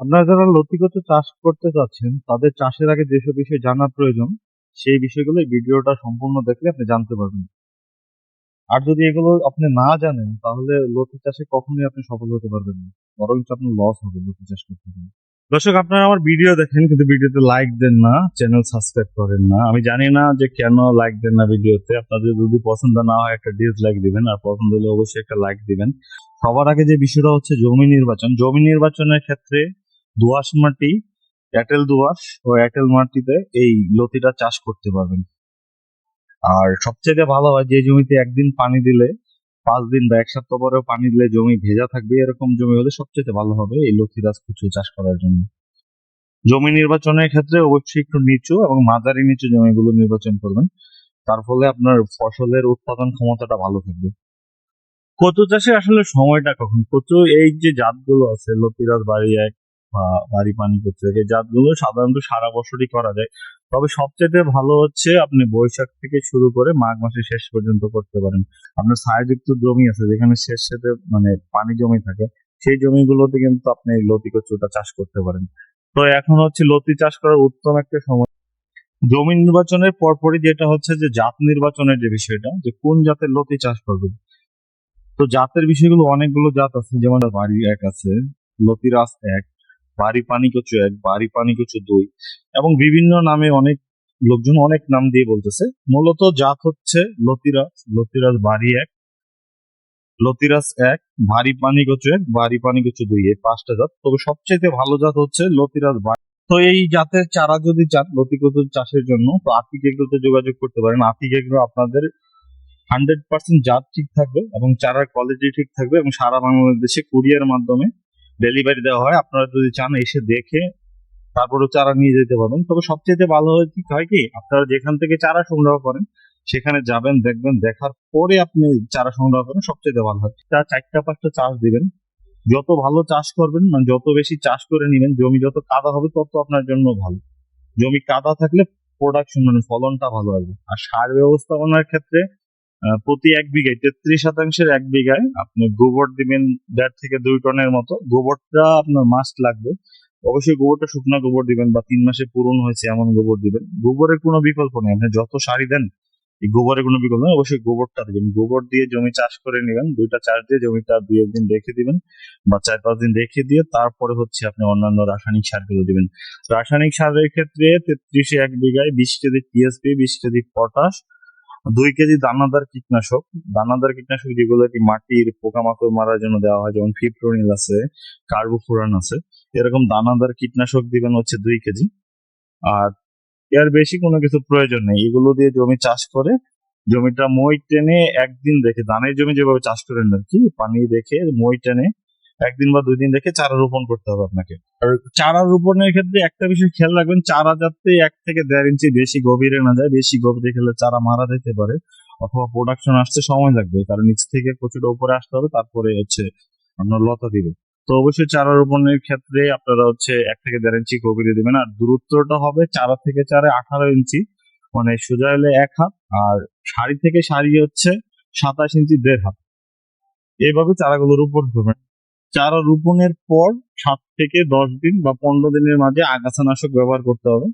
আপনারা যারা লতিগত চাষ করতে চাচ্ছেন তাদের চাষের আগে যেসব বিষয় জানা প্রয়োজন, সেই বিষয়গুলো এই ভিডিওটা সম্পূর্ণ দেখলে আপনি জানতে পারবেন। আর যদি এগুলো আপনি না জানেন, তাহলে লতি চাষে কখনোই আপনি সফল হতে পারবেন না। বরং আপনার লস হবে লতি চাষ করতে গেলে দর্শক, আপনারা আমার ভিডিও দেখেন, কিন্তু ভিডিওতে লাইক দেন না চ্যানেল সাবস্ক্রাইব করেন না। আমি জানি না যে কেন লাইক দেন না ভিডিওতে। আপনাদের যদি পছন্দ না হয়, একটা ডিসলাইক দিবেন, আর পছন্দ হলে অবশ্যই একটা লাইক দিবেন। সবার আগে যে বিষয়টা হচ্ছে জমি নির্বাচন। জমি নির্বাচনের ক্ষেত্রে দোআঁশ মাটি এঁটেল দোআঁশ ও এঁটেল মাটিতে এই লতিটা চাষ করতে পারবেন। আর সবচেয়ে ভালো হয় যে জমিতে একদিন পানি দিলে, পাঁচ দিন বা এক সপ্তাহ পরেও পানি দিলে জমি ভেজা থাকবে, এরকম জমি হলে সবচেয়ে ভালো হবে এই লতিরাজ কুচু চাষ করার জন্য। জমি নির্বাচনের ক্ষেত্রে অবশ্যই একটু নিচু এবং মাঝারি নিচু জমিগুলো নির্বাচন করবেন। তার ফলে আপনার ফসলের উৎপাদন ক্ষমতাটা ভালো থাকবে। কচু চাষে আসলে সময়টা কখন? কচু এই যে জাতগুলো আছে, লতিরাজ বাড়ি এক বাড়ি পানি কচু এই জাতগুলো সাধারণত সারা বছরই করা যায়। তবে সবচেয়ে ভালো হচ্ছে আপনি বৈশাখ থেকে শুরু করে মাঘ মাসের শেষ পর্যন্ত করতে পারেন। আপনার ছায়াযুক্ত জমি আছে, যেখানে শেষ সাথে মানে পানি জমি থাকে, সেই জমিগুলোতে কিন্তু আপনি লতি কচুটা চাষ করতে পারেন। তো এখন হচ্ছে লতি চাষ করার উত্তম একটা সময়। জমি নির্বাচনের পরপরই যেটা হচ্ছে যে জাত নির্বাচনের যে বিষয়টা, যে কোন জাতের লতি চাষ করবেন। তো জাতের বিষয়গুলো অনেকগুলো জাত আছে, যেমন বাড়ি এক আছে লতিরাস এক বাড়ি পানি কচু এক, বাড়ি পানি কচু দুই এবং বিভিন্ন নামে অনেক লোকজন অনেক নাম দিয়ে বলতেছে। মূলত জাত হচ্ছে লতিরাস লতিরাস বাড়ি এক লতিরাস এক ভারী পানি কচু এক, বাড়ি পানি কচু দুই এই পাঁচটা জাত। তবে সবচেয়ে ভালো জাত হচ্ছে লতিরাস বাড়ি। তো এই জাতের চারা যদি চান লতি কচু চাষের জন্য, তো আর্থিক এগুলোতে যোগাযোগ করতে পারেন। আর্থিক এগুলো আপনাদের হান্ড্রেড পার্সেন্ট জাত ঠিক থাকবে এবং চারার কোয়ালিটি ঠিক থাকবে এবং সারা বাংলাদেশে কুরিয়ার মাধ্যমে ডেলিভারি দেওয়া হয়। আপনারা যদি চান এসে দেখে তারপরে চারা নিয়ে যেতে পারবেন। তবে সবচেয়ে ভালো হয় কি আপনারা যেখান থেকে চারা সংগ্রহ করেন, সেখানে যাবেন, দেখবেন, দেখার পরে আপনি চারা সংগ্রহ করেন সবচেয়ে ভালো হয়। তার চারটা পাঁচটা চাষ দিবেন। যত ভালো চাষ করবেন মানে যত বেশি চাষ করে নেবেন, জমি যত কাদা হবে, তত আপনার জন্য ভালো। জমি কাদা থাকলে প্রোডাকশন মানে ফলনটা ভালো হবে। আর সার ব্যবস্থাপনার ক্ষেত্রে প্রতি এক বিঘায়, তেত্রিশ শতাংশের এক বিঘায় আপনি গোবর দিবেন দেড় থেকে দুই টনের মতো। গোবরটা আপনার মাস্ট লাগবে। অবশ্যই গোবরটা শুকনো গোবর দিবেন বা তিন মাসে পূরণ হয়েছে এমন গোবর দিবেন। গোবরের কোনো বিকল্প নেই। আপনি যত সারি দেন, এই গোবরের কোনো বিকল্প নেই। অবশ্যই গোবরটা দিবেন। গোবর দিয়ে জমি চাষ করে নেবেন। দুইটা চাষ দিয়ে জমিটা দুই একদিন রেখে দিবেন বা চার পাঁচ দিন রেখে দিয়ে তারপরে হচ্ছে আপনি অন্যান্য রাসায়নিক সারগুলো দিবেন। রাসায়নিক সারের ক্ষেত্রে তেত্রিশে এক বিঘায় বিশ কেজি টিএসপি বিশ কেজি পটাশ দুই কেজি দানাদার কীটনাশক। দানাদার কীটনাশক যেগুলো কি মাটির পোকামাকড় মারার জন্য দেওয়া হয়, যেমন ফিপ্রোনিল আছে কার্বোফুরান আছে, এরকম দানাদার কীটনাশক দিবেন হচ্ছে দুই কেজি। আর এর বেশি কোনো কিছু প্রয়োজন নেই। এগুলো দিয়ে জমি চাষ করে, জমিটা মই টেনে একদিন রেখে ধানের জমি যেভাবে চাষ করেন আর কি, পানি রেখে মই টেনে একদিন বা দুই দিন রেখে চারা রোপণ করতে হবে আপনাকে। আর চারা রোপণের ক্ষেত্রে একটা বিষয় খেয়াল রাখবেন, চারা যাতে এক থেকে দেড় ইঞ্চি বেশি গভীরে না যায়, বেশি গভীরে খেলে চারা মারা যেতে পারে অথবা প্রোডাকশন আসতে সময় লাগবে কারণ নিচ থেকে প্রচুর উপরে আসতে হবে, তারপরে হচ্ছে আপনার লতা দিবে। তো অবশ্যই চারা রোপণের ক্ষেত্রে আপনারা হচ্ছে এক থেকে দেড় ইঞ্চি গভীরে দিবেন, আর দূরত্বটা হবে চারা থেকে চারে আঠারো ইঞ্চি মানে সোজা হলে এক হাত, আর সারি থেকে সারি হচ্ছে সাতাশ ইঞ্চি দেড় হাত। এইভাবে চারাগুলো রোপণ করবেন চারা রোপণের পর সাত থেকে দশ দিন বা পনেরো দিনের মাঝে আগাছানাশক ব্যবহার করতে হবে।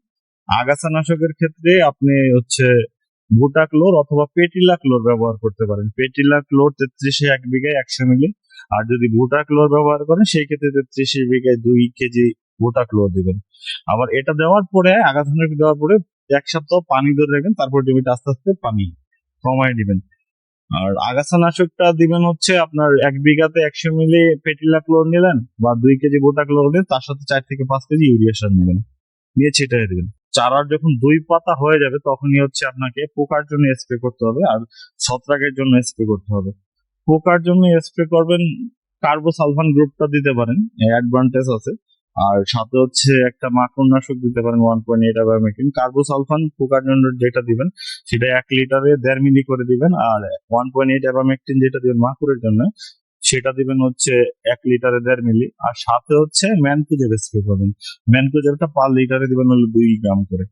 আগাছানাশকের ক্ষেত্রে আপনি হচ্ছে ভুটা ক্লোর অথবা পেটিলা ক্লোর ব্যবহার করতে পারেন। পেটিলা ক্লোর তেত্রিশে এক বিঘায় একশো মিলি। আর যদি ভুটা ক্লোর ব্যবহার করেন, সেই ক্ষেত্রে তেত্রিশে বিঘায় দুই কেজি ভুটা ক্লোর দিবেন। আবার এটা দেওয়ার পরে, আগাছানাশক দেওয়ার পরে এক সপ্তাহ পানি ধরে রাখবেন, তারপর জমিতে আস্তে আস্তে পানি কমায় দিবেন। আর আগাছানাশকটা দিবেন হচ্ছে আপনার এক বিঘাতে একশো মিলি পেটিলা ক্লোর নিলেন বা দুই কেজি গোটা ক্লোর নিলেন, তার সাথে চার থেকে পাঁচ কেজি ইউরিয়া সার নেবেন। নিয়ে ছিটাই দেবেন। চারার যখন দুই পাতা হয়ে যাবে, তখনই হচ্ছে আপনাকে পোকার জন্য স্প্রে করতে হবে আর ছত্রাকের জন্য স্প্রে করতে হবে। পোকার জন্য স্প্রে করবেন কার্বোসালফান গ্রুপটা দিতে পারেন অ্যাডভান্টেজ আছে। আর সাথে হচ্ছে একটা মাকড়নাশক দিতে পারেন one point eight abamectin carbosulfan পোকার জন্য যেটা দিবেন, সেটা এক লিটারে দেড় মিলি করে দিবেন। আর ওয়ান পয়েন্ট এইট অ্যাবামেকটিন যেটা দিবেন মাকুরের জন্য, সেটা দিবেন হচ্ছে এক লিটারে দেড় মিলি। আর সাথে হচ্ছে ম্যানকুজের স্প্রে করবেন। ম্যানকুজেরটা পার লিটারে দিবেন হলো দুই গ্রাম করে।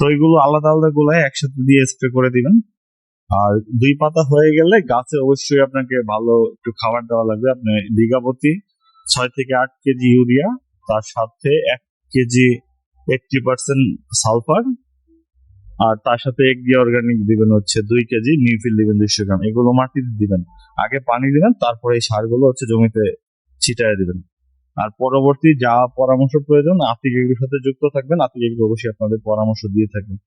তো এইগুলো আলাদা আলাদা গুলায় একসাথে দিয়ে স্প্রে করে দিবেন। আর দুই পাতা হয়ে গেলে গাছে অবশ্যই আপনাকে ভালো একটু খাবার দেওয়া লাগবে। আপনি বিঘা প্রতি ছয় থেকে আট কেজি ইউরিয়া তার সাথে এক কেজি এইটটি পার্সেন্ট সালফার আর তার সাথে এক দিয়ে অর্গানিক দিবেন হচ্ছে দুই কেজি নিউফিল দিবেন দুইশো গ্রাম। এগুলো মাটিতে দিবেন। আগে পানি দিবেন, তারপরে এই সারগুলো হচ্ছে জমিতে ছিটায় দিবেন। আর পরবর্তী যা পরামর্শ প্রয়োজন আর্থিক এগুলোর সাথে যুক্ত থাকবেন। আর্থিক এগুলো অবশ্যই আপনাদের পরামর্শ দিয়ে থাকবেন।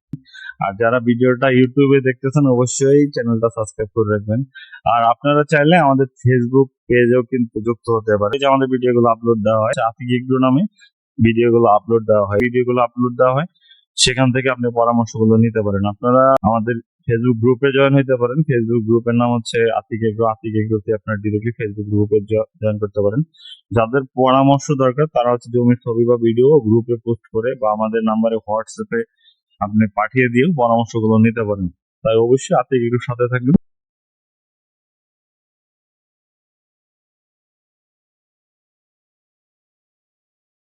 আর যারা ভিডিওটা ইউটিউবে দেখতেছেন, অবশ্যই চ্যানেলটা সাবস্ক্রাইব করে রাখবেন। আর আপনারা চাইলে আমাদের ফেসবুক পেজেও কিন্তু যুক্ত হতে পারে যে আমাদের ভিডিওগুলো আপলোড দেওয়া হয় আর্থিক এগুলো নামে ভিডিওগুলো আপলোড দেওয়া হয়। ভিডিওগুলো আপলোড দেওয়া হয়, সেখান থেকে আপনি পরামর্শগুলো নিতে পারেন। আপনারা আমাদের ফেসবুক গ্রুপে জয়েন হইতে পারেন। ফেসবুক গ্রুপের নাম হচ্ছে আতিকে এগ্রো। আতিকে এগ্রোতে আপনার ডিরেক্টলি ফেসবুক গ্রুপে জয়েন করতে পারেন। যাদের পরামর্শ দরকার, তারা হচ্ছে জমির ছবি বা ভিডিও গ্রুপে পোস্ট করে বা আমাদের নাম্বারে হোয়াটসঅ্যাপে আপনি পাঠিয়ে দিয়েও পরামর্শগুলো নিতে পারেন। তাই অবশ্যই আতিকে গ্রুপ সাথে থাকবেন।